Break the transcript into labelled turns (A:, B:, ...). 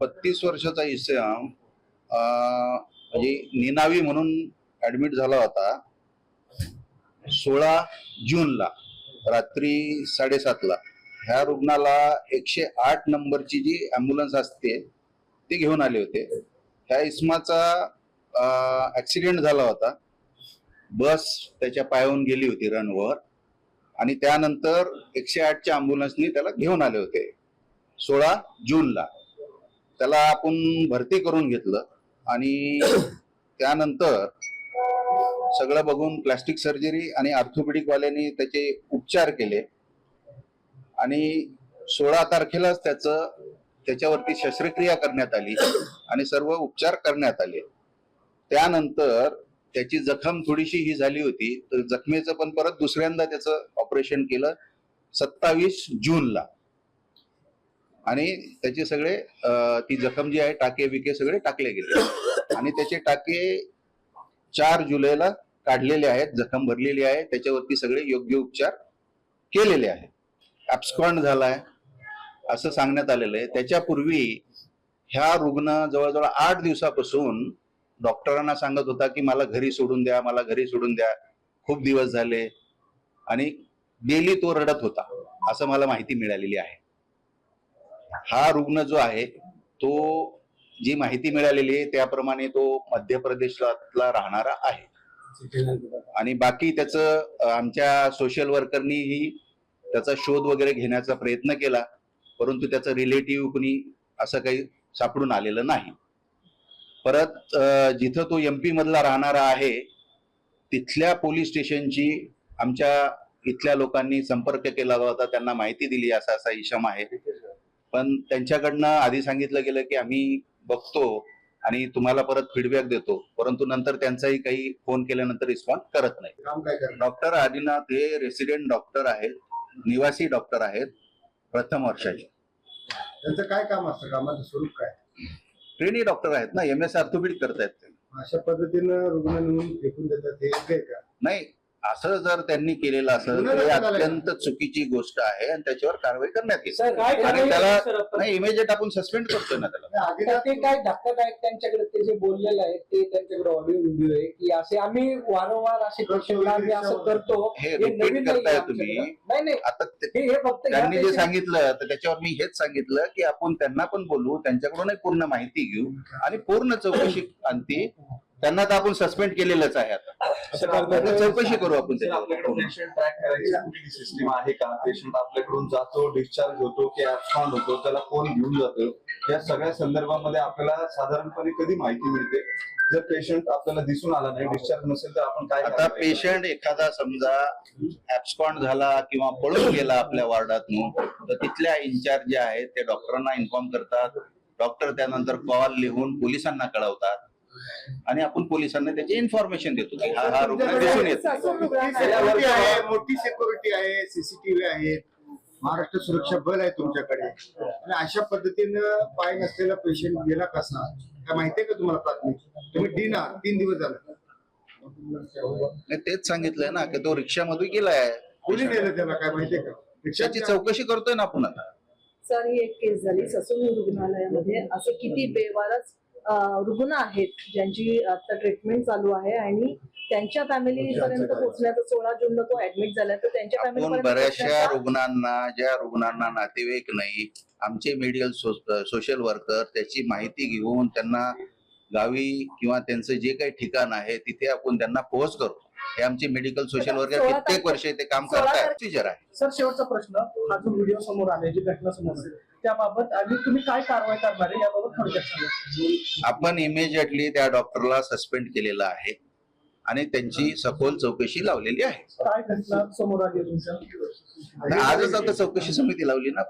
A: बत्तीस वर्षाचा इसम म्हणजे निनावी म्हणून ऍडमिट झाला होता. सोळा जूनला रात्री साडेसातला. ह्या रुग्णाला एकशे आठ नंबरची जी अँब्युलन्स असते ती घेऊन आले होते. ह्या इसमाचा ऍक्सिडेंट झाला होता. बस त्याच्या पायावून गेली होती रनवर. आणि त्यानंतर एकशे आठच्या अँब्युलन्सनी त्याला घेऊन आले होते. सोळा जूनला. त्याला आपण भरती करून घेतलं आणि त्यानंतर सगळं बघून प्लास्टिक सर्जरी आणि ऑर्थोपेडिकवाल्यांनी त्याचे उपचार केले. आणि सोळा तारखेलाच त्याचं त्याच्यावरती शस्त्रक्रिया करण्यात आली आणि सर्व उपचार करण्यात आले. त्यानंतर त्याची जखम थोडीशी ही झाली होती तर जखमेचं पण परत दुसऱ्यांदा त्याचं ऑपरेशन केलं सत्तावीस जूनला. आणि त्याचे सगळे ती जखम जी आहे टाके विके सगळे टाकले गेले. आणि त्याचे टाके चार जुलैला काढलेले आहेत जखम भरलेली आहे. त्याच्यावरती सगळे योग्य उपचार केलेले आहेत ऍब्स्कॉन्ड झालाय असं सांगण्यात आलेलं आहे. त्याच्यापूर्वी ह्या रुग्ण जवळजवळ आठ दिवसापासून डॉक्टरांना सांगत होता की मला घरी सोडून द्या मला घरी सोडून द्या. खूप दिवस झाले. आणि डेली तो रडत होता असं मला माहिती मिळालेली आहे. हा रुग्ण जो आहे तो जी माहिती मिळालेली आहे त्याप्रमाणे तो मध्य प्रदेशातला राहणारा आहे. आणि बाकी त्याचं आमच्या सोशल वर्करनीही त्याचा शोध वगैरे घेण्याचा प्रयत्न केला परंतु त्याचं रिलेटिव्ह कुणी असं काही सापडून आलेलं नाही. परत जिथं तो एमपी मधला राहणारा आहे तिथल्या पोलीस स्टेशनची आमच्या इथल्या लोकांनी संपर्क केला होता त्यांना माहिती दिली असा असा इशम आहे. पण त्यांच्याकडनं आधी सांगितलं गेलं की आम्ही बघतो आणि तुम्हाला परत फीडबॅक देतो. परंतु नंतर त्यांचाही काही फोन केल्यानंतर रिस्पॉन्स करत नाही. डॉक्टर आदिनाथ हे रेसिडेंट डॉक्टर आहेत. निवासी डॉक्टर आहेत. प्रथम वर्षाचे.
B: त्यांचं काय काम असतं? कामाचं स्वरूप काय?
A: ट्रेनी डॉक्टर आहेत ना. एम एस ऑर्थोपेडिक करतायत ते.
B: अशा पद्धतीनं रुग्ण नेऊन फेकून देतात हे का?
A: नाही. असं जर त्यांनी केलेलं असेल तर. अत्यंत चुकीची गोष्ट आहे आणि त्याच्यावर कारवाई करण्यात येईल आणि त्याला? नाही इमिजिएट आपण सस्पेंड करतोय ना त्याला
C: ते काय धक्कादायक त्यांच्याकडे ते जे बोललेलं आहे ते त्यांच्याकडे ऑडिओ व्हिडिओ आहे की असे आम्ही वारंवार असे आम्ही असं करतो
A: हे
C: नाही
A: करताय. तुम्ही.
C: नाही नाही
A: आता ते-
C: हे फक्त
A: त्यांनी जे सांगितलं तर त्याच्यावर मी हेच सांगितलं की आपण त्यांना पण बोलू त्यांच्याकडूनही पूर्ण माहिती घेऊ आणि पूर्ण चौकशी आणती त्यांना तर आपण सस्पेंड केलेलंच आहे आता चौकशी करू आपण
D: पेशंट ट्रॅक करायची कुठली सिस्टीम आहे का? पेशंट आपल्याकडून जातो डिस्चार्ज होतो की ऍब्सॉन होतो त्याला कोण घेऊन जातो? या सगळ्या संदर्भामध्ये आपल्याला साधारणपणे कधी माहिती मिळते? जर पेशंट आपल्याला दिसून आला नाही डिस्चार्ज नसेल तर आपण काय
A: आता? पेशंट एखादा समजा ऍब्स्कॉन्ड झाला किंवा पळून गेला आपल्या वार्डातून तर तिथल्या इन्चार्ज जे आहेत ते डॉक्टरांना इन्फॉर्म करतात. डॉक्टर त्यानंतर कॉल लिहून पोलिसांना कळवतात. आणि आपण पोलिसांना त्याची इन्फॉर्मेशन देतो. की हा हा रुग्ण दिसून येतो.
B: सिक्युरिटी आहे. मोठी सिक्युरिटी आहे सीसीटीव्ही आहे. महाराष्ट्र सुरक्षा बल आहे तुमच्याकडे. आणि अशा पद्धतीनं पाय नसलेला पेशंट गेला कसा काय माहितीये का तुम्हाला प्राथमिक? तुम्ही तीन आहात, तीन दिवस झाले.
A: नाही, तेच सांगितलंय ना की तो रिक्षामध्ये गेलाय.
B: कोणी नेलं त्याला? काय माहितीये का? रिक्षाची
A: चौकशी करतोय ना आपण आता.
E: सर ही एक केस झाली ससून रुग्णालयामध्ये. असे किती बेवारच रुग्ण आहेत ज्यांची आता ट्रीटमेंट चालू आहे आणि त्यांच्या फॅमिली पर्यंत पोहोचण्याचा सोळा जूनला तो ऍडमिट झाला तर त्यांच्या फॅमिली
A: बऱ्याचशा रुग्णांना ज्या रुग्णांना नातेवाईक नाही आमचे मेडिकल सोशल वर्कर त्याची माहिती घेऊन त्यांना गावी किंवा त्यांचं जे काही ठिकाण आहे तिथे आपण त्यांना पोहोच करतो हे आमचे मेडिकल सोशल वर्कर कित्येक वर्ष ते काम प्रोसिजर आहे
F: सर शेवटचा प्रश्न. हा जो व्हिडिओ समोर आलाय जी घटना समोर आली त्याबाबत आणि तुम्ही काय कारवाई करणार आहे याबाबत थोडक्यात सांगा.
A: आपण इमिजिएटली त्या डॉक्टरला सस्पेंड केलेलं आहे आणि त्यांची सखोल चौकशी लावलेली आहे.
F: काय घटना समोर आली तुमच्या?
A: आजच आता चौकशी समिती लावली ना